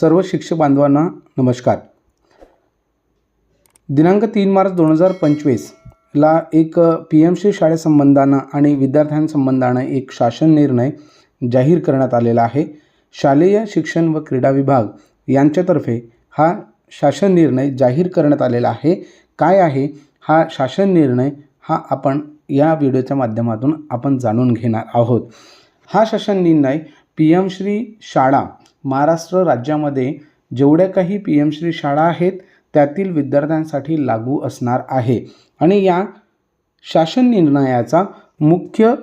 सर्व शिक्षक बांधवांना नमस्कार. दिनांक तीन मार्च दोन हजार पंचवीसला एक पी एम श्री शाळेसंबंधानं आणि विद्यार्थ्यांसंबंधानं एक शासन निर्णय जाहीर करण्यात आलेला आहे. शालेय शिक्षण व क्रीडा विभाग यांच्यातर्फे हा शासन निर्णय जाहीर करण्यात आलेला आहे. काय आहे? हा शासन निर्णय हा आपण या व्हिडिओच्या माध्यमातून आपण जाणून घेणार आहोत. हा शासन निर्णय पी एम श्री शाळा महाराष्ट्र राज्यामध्ये जेवढ्या काही पी एम श्री शाळा आहेत त्यातील विद्यार्थ्यांसाठी लागू असणार आहे. आणि या शासन निर्णयाचा मुख्य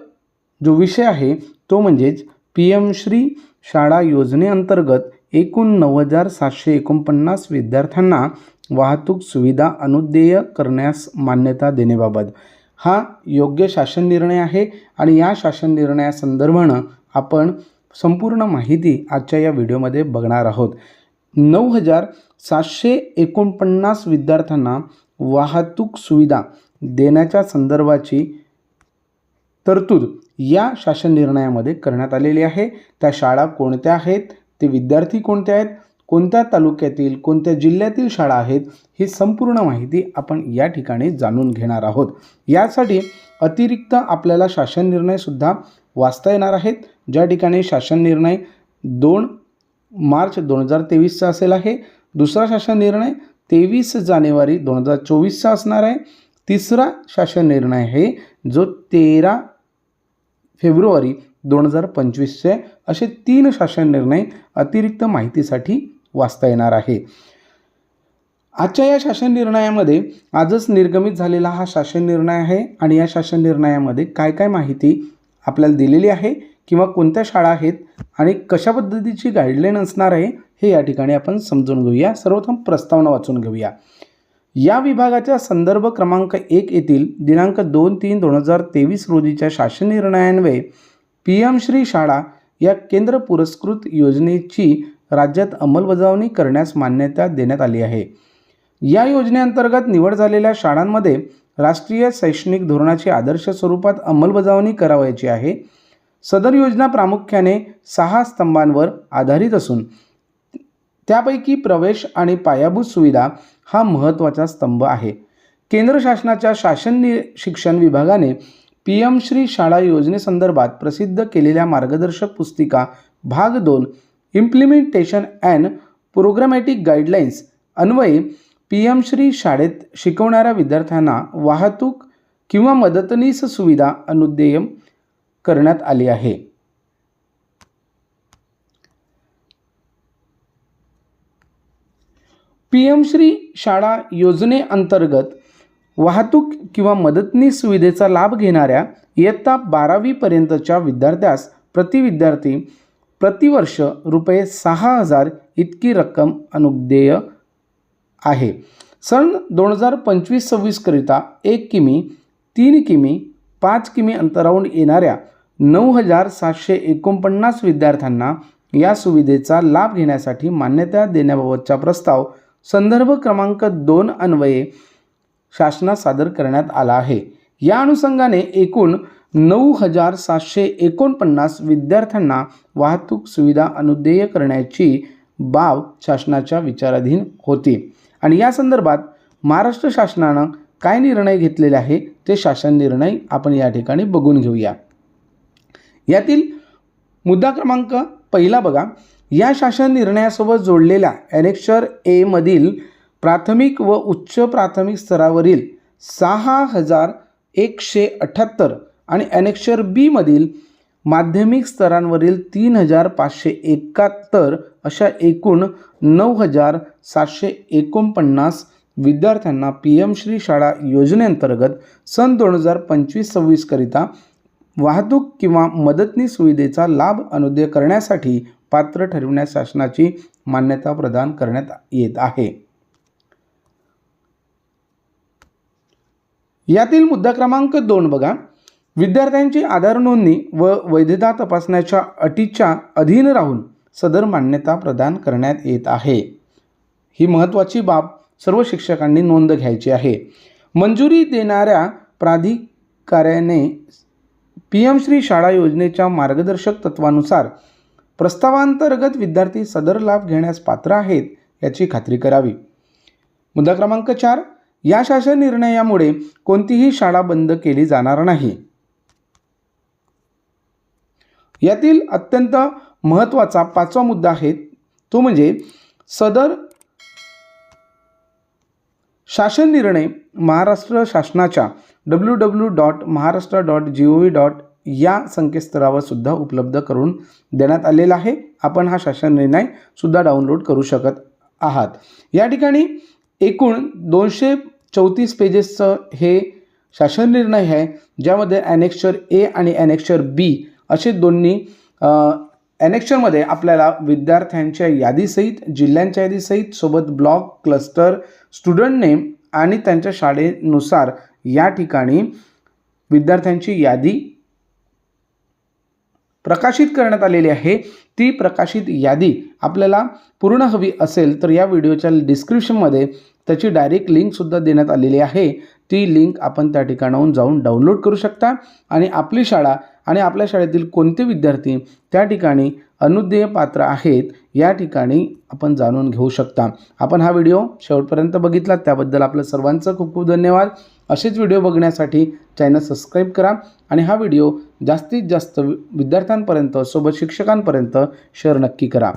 जो विषय आहे तो म्हणजेच पी एम श्री शाळा योजनेअंतर्गत एकूण नऊ हजार सातशे एकोणपन्नास विद्यार्थ्यांना वाहतूक सुविधा अनुदेय करण्यास मान्यता देण्याबाबत. हा योग्य शासन निर्णय आहे आणि या शासन निर्णयासंदर्भानं आपण संपूर्ण माहिती आजच्या या व्हिडिओमध्ये बघणार आहोत. नऊ हजार सातशे एकोणपन्नास विद्यार्थ्यांना वाहतूक सुविधा देण्याच्या संदर्भाची तरतूद या शासन निर्णयामध्ये करण्यात आलेली आहे. त्या शाळा कोणत्या आहेत? ते विद्यार्थी कोणते आहेत? कोणत्या तालुक्यातील कोणत्या जिल्ह्यातील शाळा आहेत? ही संपूर्ण माहिती आपण या ठिकाणी जाणून घेणार आहोत. यासाठी अतिरिक्त आपल्याला शासन निर्णयसुद्धा वाचता येणार आहेत. ज्या ठिकाणी शासन निर्णय दोन मार्च दोन हजार तेवीसचा असेल आहे दुसरा शासन निर्णय तेवीस जानेवारी दोन हजार चोवीसचा असणार आहे तिसरा शासन निर्णय आहे जो तेरा फेब्रुवारी दोन हजार पंचवीसचे असे तीन शासन निर्णय अतिरिक्त माहितीसाठी वाचता येणार आहे. आजच्या या शासन निर्णयामध्ये आजच निर्गमित झालेला हा शासन निर्णय आहे आणि या शासन निर्णयामध्ये काय काय माहिती आपल्याला दिलेली आहे किंवा कोणत्या शाळा आहेत आणि कशा पद्धतीची गाईडलाईन असणार आहे हे या ठिकाणी आपण समजून घेऊया. सर्वप्रथम प्रस्तावना वाचून घेऊया. या विभागाच्या संदर्भ क्रमांक एक येथील दिनांक दोन तीन दोन हजार तेवीस रोजीच्या शासन निर्णयान्वये पी एम श्री शाळा या केंद्र पुरस्कृत योजनेची राज्यात अंमलबजावणी करण्यास मान्यता देण्यात आली आहे. या योजनेअंतर्गत निवड झालेल्या शाळांमध्ये राष्ट्रीय शैक्षणिक धोरणाची आदर्श स्वरूपात अंमलबजावणी करावयाची आहे. सदर योजना प्रामुख्याने सहा स्तंभांवर आधारित असून त्यापैकी प्रवेश आणि पायाभूत सुविधा हा महत्त्वाचा स्तंभ आहे. केंद्र शासनाच्या शासन शिक्षण विभागाने पी एम श्री शाळा योजनेसंदर्भात प्रसिद्ध केलेल्या मार्गदर्शक पुस्तिका भाग दोन इम्प्लिमेंटेशन अँड प्रोग्रामॅटिक गाईडलाईन्स अन्वये पी एम श्री शाळेत शिकवणाऱ्या विद्यार्थ्यांना वाहतूक किंवा मदतनीस सुविधा अनुदेय करण्यात आली आहे. पी एम श्री शाळा योजनेअंतर्गत वाहतूक किंवा मदतनीस सुविधेचा लाभ घेणाऱ्या इयत्ता बारावीपर्यंतच्या विद्यार्थ्यास प्रति विद्यार्थी प्रतिवर्ष रुपये सहा हजार इतकी रक्कम अनुदेय आहे. सन दोन हजार पंचवीस सव्वीसकरिता एक किमी तीन किमी पाच किमी अंतरावून येणाऱ्या नऊ हजार सातशे एकोणपन्नास विद्यार्थ्यांना या सुविधेचा लाभ घेण्यासाठी मान्यता देण्याबाबतचा प्रस्ताव संदर्भ क्रमांक दोन अन्वये शासनात सादर करण्यात आला आहे. या अनुषंगाने एकूण नऊ हजार सातशे एकोणपन्नास विद्यार्थ्यांना वाहतूक सुविधा अनुदेय करण्याची बाब शासनाच्या विचाराधीन होती. आणि या संदर्भात महाराष्ट्र शासनानं काय निर्णय घेतलेले आहे ते शासन निर्णय आपण या ठिकाणी बघून घेऊया. यातील मुद्दा क्रमांक पहिला बघा. या शासन निर्णयासोबत जोडलेल्या ॲनेक्शर एमधील प्राथमिक व उच्च प्राथमिक स्तरावरील सहा हजार एकशे अठ्ठ्याहत्तर आणि ॲनेक्शर बीमधील माध्यमिक स्तरांवरील तीन हजार पाचशे एकाहत्तर अशा एकूण नऊ हजार सातशे एकोणपन्नास विद्यार्थ्यांना पी एम श्री शाळा योजनेअंतर्गत सन दोन हजार पंचवीस सव्वीसकरिता वाहतूक किंवा मदतनी सुविधेचा लाभ अनुदय करण्यासाठी पात्र ठरविण्यास शासनाची मान्यता प्रदान करण्यात येत आहे. यातील मुद्दा क्रमांक दोन बघा. विद्यार्थ्यांची आधार नोंदणी व वैधता तपासण्याच्या अटीच्या अधीन राहून सदर मान्यता प्रदान करण्यात येत आहे. ही महत्त्वाची बाब सर्व शिक्षकांनी नोंद घ्यायची आहे. मंजुरी देणाऱ्या प्राधिकाऱ्याने पी एम श्री शाळा योजनेच्या मार्गदर्शक तत्वानुसार प्रस्तावांतर्गत विद्यार्थी सदर लाभ घेण्यास पात्र आहेत याची खात्री करावी. मुद्दा क्रमांक चार या शासन निर्णयामुळे कोणतीही शाळा बंद केली जाणार नाही. यातील अत्यंत महत्त्वाचा पाचवा मुद्दा आहे तो म्हणजे सदर शासन निर्णय महाराष्ट्र शासनाच्या W W dot Maharashtra dot G O V dot या संकेतस्थळावर सुद्धा उपलब्ध करून देण्यात आलेला आहे. आपण हा शासन निर्णय सुद्धा डाउनलोड करू शकत आहात. या ठिकाणी एकूण दोनशे चौतीस पेजेसचं हे शासन निर्णय आहे ज्यामध्ये ॲनेक्चर ए आणि ॲनेक्चर बी असे दोन्ही ॲनेक्चरमध्ये आपल्याला विद्यार्थ्यांच्या यादीसहित जिल्ह्यांच्या यादीसहित सोबत ब्लॉक क्लस्टर स्टुडंट नेम आणि त्यांच्या शाळेनुसार या ठिकाणी विद्यार्थ्यांची यादी प्रकाशित करण्यात आलेली आहे. ती प्रकाशित यादी आपल्याला पूर्ण हवी असेल तर या व्हिडिओच्या डिस्क्रिप्शनमध्ये त्याची डायरेक्ट लिंकसुद्धा देण्यात आलेली आहे. ती लिंक आपण त्या ठिकाणाहून जाऊन डाउनलोड करू शकता आणि आपली शाळा आणि आपल्या शाळेतील कोणते विद्यार्थी त्या ठिकाणी अनुदेय पात्र आहेत या ठिकाणी आपण जाणून घेऊ शकता. आपण हा व्हिडिओ शेवटपर्यंत बघितला त्याबद्दल आपलं सर्वांचं खूप खूप धन्यवाद. असेच व्हिडिओ बघण्यासाठी चॅनल सबस्क्राईब करा आणि हा व्हिडिओ जास्तीत जास्त विद्यार्थ्यांपर्यंत सोबत शिक्षकांपर्यंत शेअर नक्की करा.